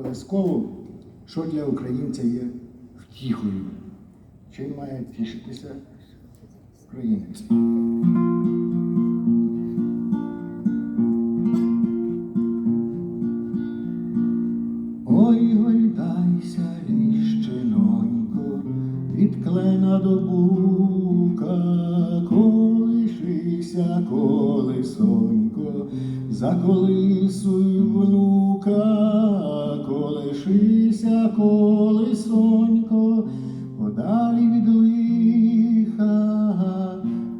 обов'язково, що для українця є втіхою. Чим має тішитися українець? Ой, гойдайся, ліщинонько, від клена до бука, колишися, колесонько, заколисуй внука, колишися, колесонько, подалі від лиха,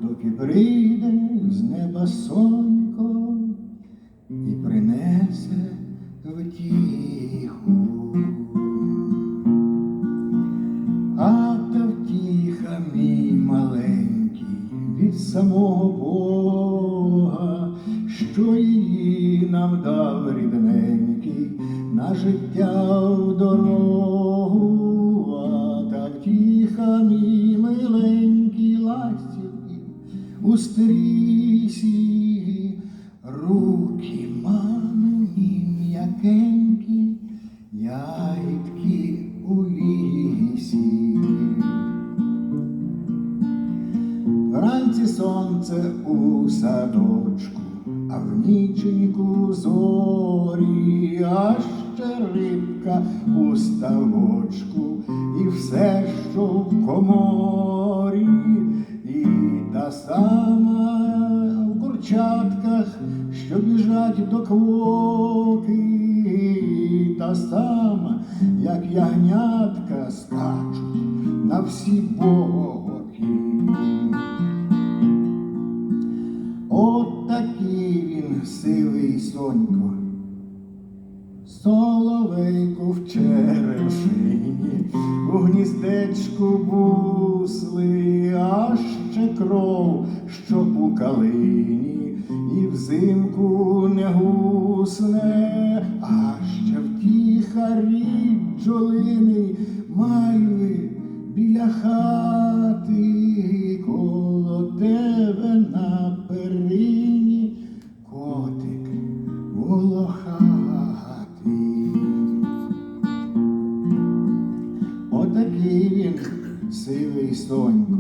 доки прийде з неба сонько і принесе втіху. А та втіха, мій маленький, від самого Бога, що її нам дав рідненький на життя в дорогу, а та втіха, мій миленький, ластівки у стрісі, руки мамині м'якенькі, ягідки у лісі. Вранці сонце у садочку, а в ніченьку зорі, а ще рибка у ставочку, і все, що в коморі, і та сама в курчатках, що біжать до квоки, і та сама, як ягнятка скачуть на всі боки. Сонько, соловейку в черешині, у гніздечку бусли, а ще кров, що у калині, і взимку не гусне, а ще втіха рід бджолиний маю біля хати, коло тебе на сонько,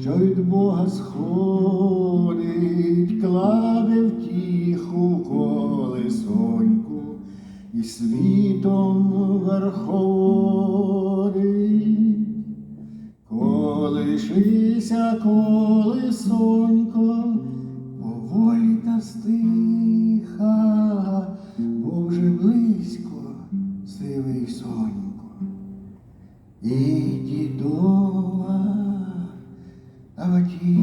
що від Бога сходить, кладе втіху колесоньку і світом верховодить. Колишися, колесонько, поволі та стиха, бо вже близько сивий сонько. e te doa a ti.